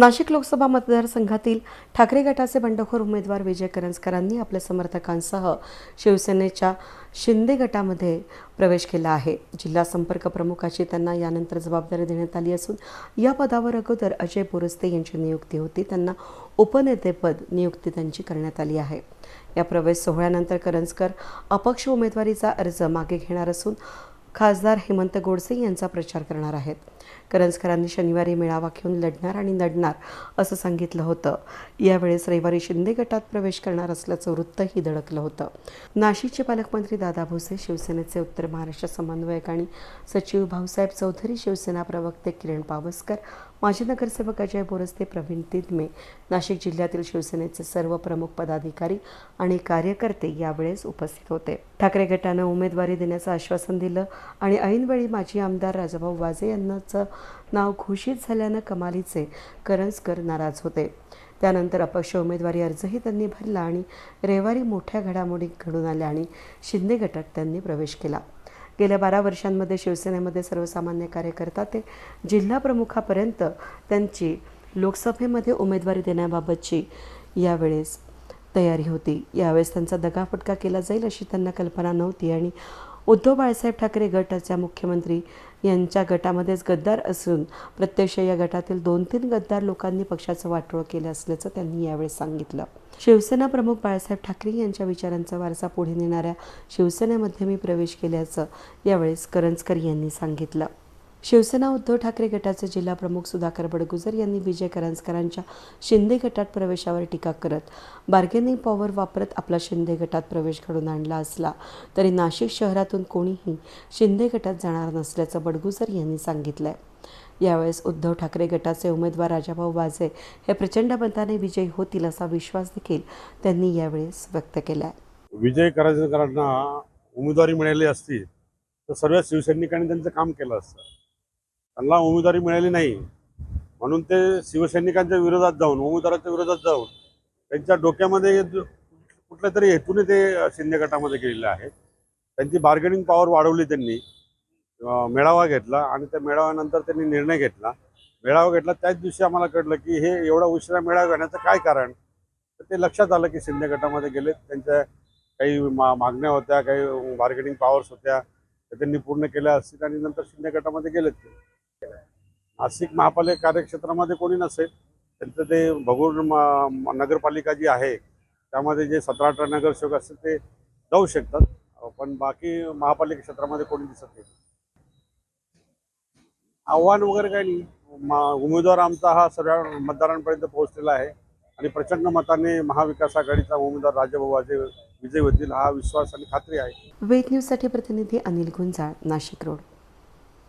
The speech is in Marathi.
नाशिक लोकसभा मतदारसंघातील ठाकरे गटाचे बंडखोर उमेदवार विजय करंजकरांनी आपल्या समर्थकांसह शिवसेनेच्या शिंदे गटामध्ये प्रवेश केला आहे. जिल्हा संपर्क प्रमुखाची त्यांना यानंतर जबाबदारी देण्यात आली असून या पदावर अगोदर अजय बोरस्ते यांची नियुक्ती होती. त्यांना उपनेतेपद नियुक्ती त्यांची करण्यात आली आहे. या प्रवेश सोहळ्यानंतर करंजकर अपक्ष उमेदवारीचा अर्ज मागे घेणार असून खासदार हेमंत गोडसे यांचा प्रचार करणार आहेत. करंजकरांनी शनिवारी मेळावा घेऊन लढणार आणि लढणार असं सांगितलं होतं. यावेळेस रविवारी शिंदे गटात प्रवेश करणार असल्याचं वृत्तही धडकलं होतं. नाशिकचे पालकमंत्री दादा भुसे शिवसेनेचे उत्तर महाराष्ट्र समन्वयक आणि सचिव भाऊसाहेब चौधरी शिवसेना प्रवक्ते किरण पावसकर माजी नगरसेवक अजय बोरस्ते प्रवीण तिदमे नाशिक जिल्ह्यातील शिवसेनेचे सर्व प्रमुख पदाधिकारी आणि कार्यकर्ते यावेळेस उपस्थित होते. ठाकरे गटानं उमेदवारी देण्याचं आश्वासन दिलं आणि ऐनवेळी माजी आमदार राजाभाऊ वाजे यांनाचं नाव घोषित झाल्यानं कमालीचे करंजकर नाराज होते. त्यानंतर अपक्ष उमेदवारी अर्जही त्यांनी भरला आणि रविवारी मोठ्या घडामोडी घडून आल्या आणि शिंदे गटात त्यांनी प्रवेश केला. गेल्या बारा वर्षांमध्ये शिवसेनेमध्ये सर्वसामान्य कार्यकर्ता ते जिल्हा प्रमुखापर्यंत त्यांची लोकसभेमध्ये उमेदवारी देण्याबाबतची यावेळेस तयारी होती. यावेळेस त्यांचा दगाफटका केला जाईल अशी त्यांना कल्पना नव्हती आणि उद्धव बाळासाहेब ठाकरे गटाच्या मुख्यमंत्री यांच्या गटामध्येच गद्दार असून प्रत्यक्ष या गटातील दोन तीन गद्दार लोकांनी पक्षाचं वाटोळ केलं असल्याचं त्यांनी यावेळी सांगितलं. शिवसेना प्रमुख बाळासाहेब ठाकरे यांच्या विचारांचा वारसा पुढे नेणाऱ्या शिवसेनेमध्ये मी प्रवेश केल्याचं यावेळेस करंजकर यांनी सांगितलं. शिवसेना उद्धव ठाकरे गटाचे जिल्हा प्रमुख सुधाकर बडगुजर यांनी विजय करंजकरांच्या शिंदे गटात प्रवेशावर टीका करत बार्गेनिंग पॉवर वापरत आपला शिंदे गटात प्रवेश घडून आणला असला तरी नाशिक शहरातून कोणीही शिंदे गटात जाणार नसल्याचं बडगुजर यांनी सांगितलंय. यावेळेस उद्धव ठाकरे गटाचे उमेदवार राजाभाऊ वाजे हे प्रचंड मताने विजयी होतील असा विश्वास देखील त्यांनी यावेळेस व्यक्त केला विजय करंजकरांना उमेदवारी मिळाली असती तर सर्व शिवसैनिकांनी त्यांचं काम केलं असतं. त्यांना उमेदवारी मिळाली नाही. म्हणून ते शिवसैनिकांच्या विरोधात जाऊन उमेदवाराच्या विरोधात जाऊन त्यांच्या डोक्यामध्ये कुठल्या तरी हेतूने ते शिंदे गटामध्ये गेलेले आहेत. त्यांची बार्गेनिंग पॉवर वाढवली त्यांनी. मेळावा घेतला आणि त्या मेळाव्यानंतर त्यांनी निर्णय घेतला. मेळावा घेतला त्याच दिवशी आम्हाला कळलं की हे एवढा उशिरा मेळावा घेण्याचं काय कारण? तर ते लक्षात आलं की शिंदे गटामध्ये गेले त्यांच्या काही मा मागण्या होत्या काही बार्गेनिंग पॉवर्स होत्या त्या त्यांनी पूर्ण केल्या असतील आणि नंतर शिंदे गटामध्ये गेलेत ते. नाशिक महापालिका कार्यक्षेत्रामध्ये कोणी नसेल त्यांचं ते भगूर नगरपालिका जी आहे त्यामध्ये जे सतरा अठरा नगरसेवक असतील ते जाऊ शकतात पण बाकी महापालिका क्षेत्रामध्ये कोणी दिसत नाही. आव्हान वगैरे काही नाही. उमेदवार आमचा हा सर्व मतदारांपर्यंत पोहोचलेला आहे आणि प्रचंड मताने महाविकास आघाडीचा उमेदवार राजाभाऊ वाजे विजय होतील हा विश्वास आणि खात्री आहे. वेद न्यूजसाठी प्रतिनिधी अनिल गुंजाळ नाशिक रोड.